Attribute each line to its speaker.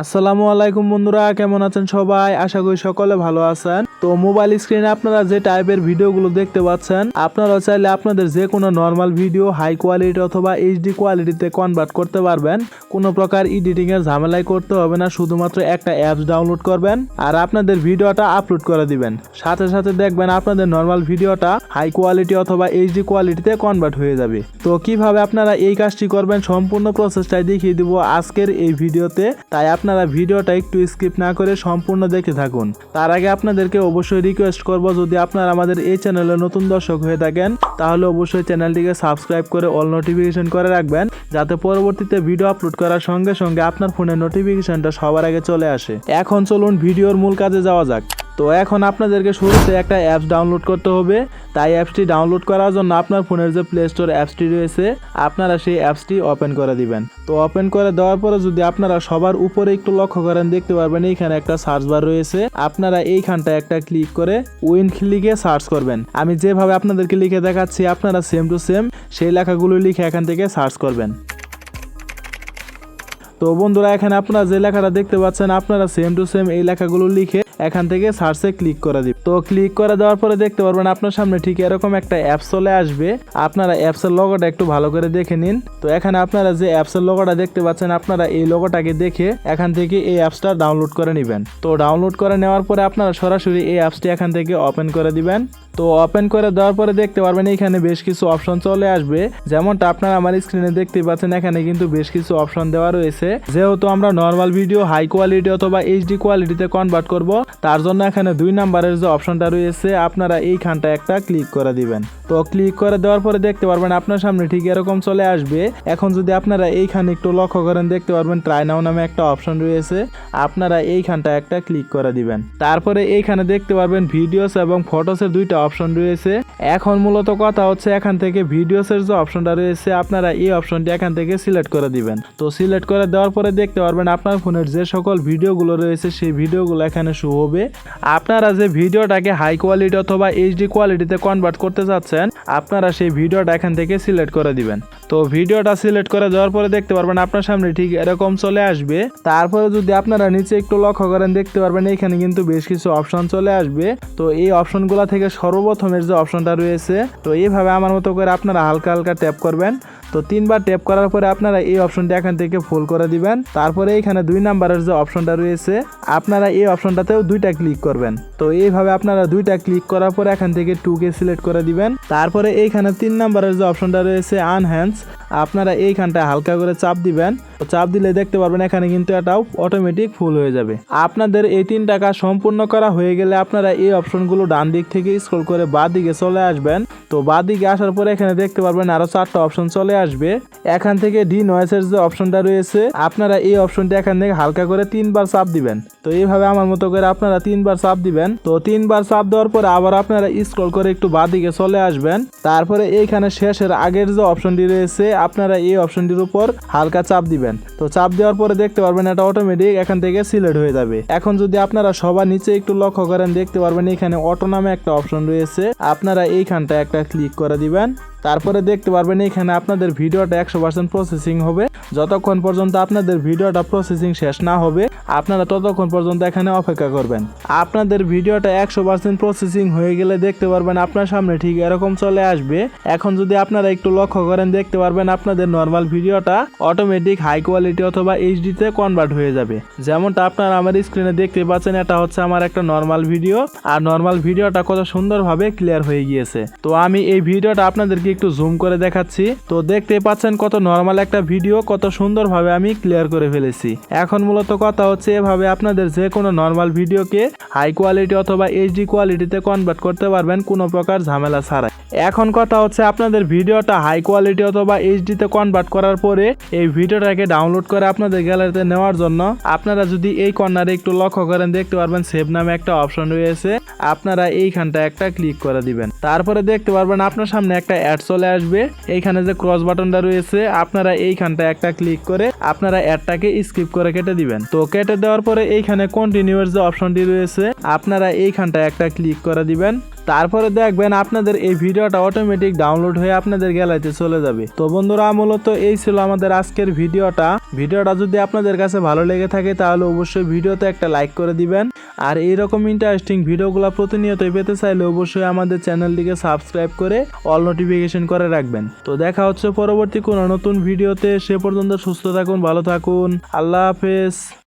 Speaker 1: আসসালামু আলাইকুম বন্ধুরা কেমন আছেন সবাই? আশা করি সকলে ভালো আছেন। তো মোবাইল স্ক্রিনে আপনারা যে টাইপের ভিডিওগুলো দেখতে পাচ্ছেন, আপনারা চাইলে আপনাদের যে কোনো নর্মাল ভিডিও হাই কোয়ালিটি অথবা এইচডি কোয়ালিটিতে কনভার্ট করতে পারবেন। কোনো প্রকার এডিটিং এর ঝামেলাই করতে হবে না, শুধুমাত্র একটা অ্যাপস ডাউনলোড করবেন আর আপনাদের ভিডিওটা আপলোড করে দিবেন। সাথে সাথে দেখবেন আপনাদের নর্মাল ভিডিওটা হাই কোয়ালিটি অথবা এইচডি কোয়ালিটিতে কনভার্ট হয়ে যাবে। তো কীভাবে আপনারা এই কাজটি করবেন, সম্পূর্ণ প্রসেসটাই দেখিয়ে দিব আজকের এই ভিডিওতে। তাই আপনারা ভিডিওটা একটু স্কিপ না করে সম্পূর্ণ দেখে থাকুন। তার আগে আপনাদেরকে অবশ্যই রিকোয়েস্ট করব। যদি আপনারা আমাদের এই চ্যানেলে নতুন দর্শক হয়ে থাকেন, তাহলে অবশ্যই চ্যানেলটিকে সাবস্ক্রাইব করে অল নোটিফিকেশন করে রাখবেন, যাতে পরবর্তীতে ভিডিও আপলোড করার সঙ্গে সঙ্গে আপনার ফোনে নোটিফিকেশনটা সবার আগে চলে আসে। এখন চলুন ভিডিওর মূল কাজে যাওয়া যাক। তো এখন আপনাদেরকে শুরুতে একটা অ্যাপস ডাউনলোড করতে হবে। তাই অ্যাপসটি ডাউনলোড করার জন্য আপনার ফোনের যে প্লে স্টোর অ্যাপসটি রয়েছে, আপনারা সেই অ্যাপসটি ওপেন করে দিবেন। তো ওপেন করে দেওয়ার পরে যদি আপনারা সবার উপরে একটু লক্ষ্য করেন, দেখতে পারবেন এইখানে একটা সার্চ বার রয়েছে। আপনারা এইখানটা একটা ক্লিক করে উইন লিখে সার্চ করবেন। আমি যেভাবে আপনাদেরকে লিখে দেখাচ্ছি, আপনারা সেম টু সেম সেই লেখাগুলো লিখে এখান থেকে সার্চ করবেন। তো বন্ধুরা, এখানে আপনারা যে লেখাটা দেখতে পাচ্ছেন, আপনারা সেম টু সেম এই লেখাগুলো লিখে এখান থেকে সার্চে ক্লিক করে দিন তো ক্লিক করে দেওয়ার পরে দেখতে পারবেন আপনার সামনে ঠিক এরকম একটা অ্যাপস চলে আসবে। আপনারা অ্যাপসের লোগোটা একটু ভালো করে দেখে নিন। তো এখানে আপনারা যে অ্যাপসের লোগোটা দেখতে পাচ্ছেন, আপনারা এই লোগোটাকে দেখে এখান থেকে এই অ্যাপসটা ডাউনলোড করে নেবেন। তো ডাউনলোড করে নেওয়ার পরে আপনারা সরাসরি এই অ্যাপসটি এখান থেকে ওপেন করে দিবেন। তো ওপেন করে দেওয়ার পরে দেখতে পারবেন এখানে বেশ কিছু অপশন চলে আসবে। যেমনটা আপনারা আমার স্ক্রিনে দেখতে পাচ্ছেন, এখানে কিন্তু বেশ কিছু অপশন দেওয়া রয়েছে। যেহেতু আমরা নর্মাল ভিডিও হাই কোয়ালিটি অথবা এইচডি কোয়ালিটিতে কনভার্ট করব, তার জন্য এখানে দুই নাম্বারের যে অপশনটা রয়েছে, আপনারা এইখানটা একটা ক্লিক করে দিবেন। তো ক্লিক করে দেওয়ার পরে দেখতে পারবেন আপনার সামনে ঠিক এরকম চলে আসবে। এখন যদি আপনারা এইখানে একটু লক্ষ্য করেন, দেখতে পারবেন ট্রাই নাও নামে একটা অপশন রয়েছে। আপনারা এইখানটা একটা ক্লিক করে দিবেন। তারপরে এইখানে দেখতে পারবেন ভিডিওস এবং ফটোসের দুইটা অপশন রয়েছে। এখন মূলত কথা হচ্ছে এখান থেকে ভিডিওসের যে অপশনটা রয়েছে, আপনারা এই অপশনটি এখান থেকে সিলেক্ট করে দিবেন। তো সিলেক্ট করে দেওয়ার পরে দেখতে পারবেন আপনার ফোনের যে সকল ভিডিওগুলো রয়েছে, সেই ভিডিওগুলো এখানে শো হবে। আপনারা যে ভিডিওটাকে হাই কোয়ালিটি অথবা এইচডি কোয়ালিটিতে কনভার্ট করতে চাচ্ছেন, আপনারা সেই ভিডিওটা এখান থেকে সিলেক্ট করে দিবেন। তো ভিডিওটা সিলেক্ট করে দেওয়ার পরে দেখতে পারবেন আপনার সামনে ঠিক এরকম চলে আসবে। তারপরে যদি আপনারা নিচে একটু লক্ষ্য করেন, দেখতে পারবেন এখানে কিন্তু বেশ কিছু অপশন চলে আসবে। তো এই অপশনগুলো থেকে সর্বপ্রথমের যে অপশনটা রয়েছে, তো এইভাবে আমার মতো করে আপনারা হালকা হালকা ট্যাপ করবেন। তো তিনবার ট্যাপ করার পরে আপনারা এই অপশনটি এখান থেকে ফুল করে দিবেন। তারপরে এখানে দুই নাম্বারের যে অপশনটা রয়েছে, আপনারা এই অপশনটাতেও দুইটা ক্লিক করবেন। তো এইভাবে আপনারা দুইটা ক্লিক করার পরে এখান থেকে টুকে সিলেক্ট করে দিবেন। তারপরে এইখানে তিন নাম্বারের যে অপশনটা রয়েছে আনহ্যান্স আপনারা এইখানটা হালকা করে চাপ দিবেন। চাপ দিলে দেখতে পারবেন এখানে কিন্তু এটাও অটোমেটিক ফুল হয়ে যাবে। আপনাদের এই তিন টাকা সম্পূর্ণ করা হয়ে গেলে আপনারা এই অপশনগুলো ডান দিক থেকে স্ক্রল করে বা দিকে চলে আসবেন। তো বা দিকে আসার পরে এখানে দেখতে পারবেন আরও চারটা অপশন চলে আসবে। এখান থেকে ডি নয়েসের যে অপশনটা রয়েছে, আপনারা এই অপশনটা এখান থেকে হালকা করে তিনবার চাপ দিবেন। তো এইভাবে আমার মতো করে আপনারা তিনবার চাপ দিবেন। তো তিনবার চাপ দেওয়ার পরে আবার আপনারা স্ক্রল করে একটু বা দিকে চলে আসবেন। তারপরে এইখানে শেষের আগের যে অপশনটি রয়েছে, আপনারা এই অপশনটির উপর হালকা চাপ দিবেন। তো চাপ দেওয়ার পরে দেখতে পারবেন এটা অটোমেটিক এখান থেকে সিলেক্ট হয়ে যাবে। এখন যদি আপনারা সবার নিচে একটু লক্ষ্য করেন, দেখতে পারবেন এখানে অটো নামে একটা অপশন রয়েছে। আপনারা এইখানটা একটা ক্লিক করে দিবেন। তারপরে দেখতে পারবেন এখানে আপনাদের ভিডিওটা একশো পার্সেন্ট প্রসেসিং হবে। যতক্ষণ পর্যন্ত আপনাদের ভিডিওটা প্রসেসিং শেষ না হবে, আপনারা ততক্ষণ পর্যন্ত এখানে অপেক্ষা করবেন। আপনাদের ভিডিওটা একশো পার্সেন্ট প্রসেসিং হয়ে গেলে দেখতে পারবেন আপনার সামনে ঠিক এরকম চলে আসবে। এখন যদি আপনারা একটু লক্ষ্য করেন, দেখতে পারবেন আপনাদের নর্মাল ভিডিওটা অটোমেটিক হাই কোয়ালিটি অথবা এইচডিতে কনভার্ট হয়ে যাবে। যেমনটা আপনারা আমার স্ক্রিনে দেখতে পাচ্ছেন, এটা হচ্ছে আমার একটা নর্মাল ভিডিও আর নর্মাল ভিডিওটা কত সুন্দরভাবে ক্লিয়ার হয়ে গিয়েছে। তো আমি এই ভিডিওটা আপনাদেরকে একটু জুম করে দেখাচ্ছি। তো দেখতে পাচ্ছেন কত নর্মাল একটা ভিডিও কত সুন্দরভাবে আমি ক্লিয়ার করে ফেলেছি। এখন মূলত কথা হচ্ছে এভাবে আপনাদের যে কোনো নর্মাল ভিডিওকে হাই কোয়ালিটি অথবা এইচডি কোয়ালিটিতে কনভার্ট করতে পারবেন, কোনো প্রকার ঝামেলা ছাড়াই। এখন কথা হচ্ছে আপনাদের ভিডিওটা হাই কোয়ালিটি অথবা এইচডিতে কনভার্ট করার পরে এই ভিডিওটাকে ডাউনলোড করে আপনাদের গ্যালারিতে নেওয়ার জন্য আপনারা যদি এই কর্নারে একটু লক্ষ্য করেন, দেখতে পারবেন সেভ নামে একটা অপশন রয়েছে। আপনারা এইখানটা একটা ক্লিক করে দিবেন। তারপরে দেখতে পারবেন আপনার সামনে একটা অ্যাড চলে আসবে। এইখানে যে ক্রস বাটনটা রয়েছে, আপনারা এইখানটা একটা ক্লিক করে আপনারা অ্যাডটাকে স্কিপ করে কেটে দিবেন। তো কেটে দেওয়ার পরে এইখানে কন্টিনিউয়ার যে অপশনটি রয়েছে, আপনারা এইখানটা একটা ক্লিক করে দিবেন। তারপরে দেখবেন আপনাদের এই ভিডিওটা অটোমেটিক ডাউনলোড হয়ে আপনাদের গ্যালারিতে চলে যাবে। তো বন্ধুরা, মূলত এই ছিল আমাদের আজকের ভিডিওটা। ভিডিওটা যদি আপনাদের কাছে ভালো লেগে থাকে, তাহলে অবশ্যই ভিডিওতে একটা লাইক করে দিবেন। আর এইরকম ইন্টারেস্টিং ভিডিওগুলো প্রতিনিয়ত পেতে চাইলে অবশ্যই আমাদের চ্যানেলটিকে সাবস্ক্রাইব করে অল নোটিফিকেশন করে রাখবেন। তো দেখা হচ্ছে পরবর্তী কোনো নতুন ভিডিওতে। সে পর্যন্ত সুস্থ থাকুন, ভালো থাকুন। আল্লাহ হাফেজ।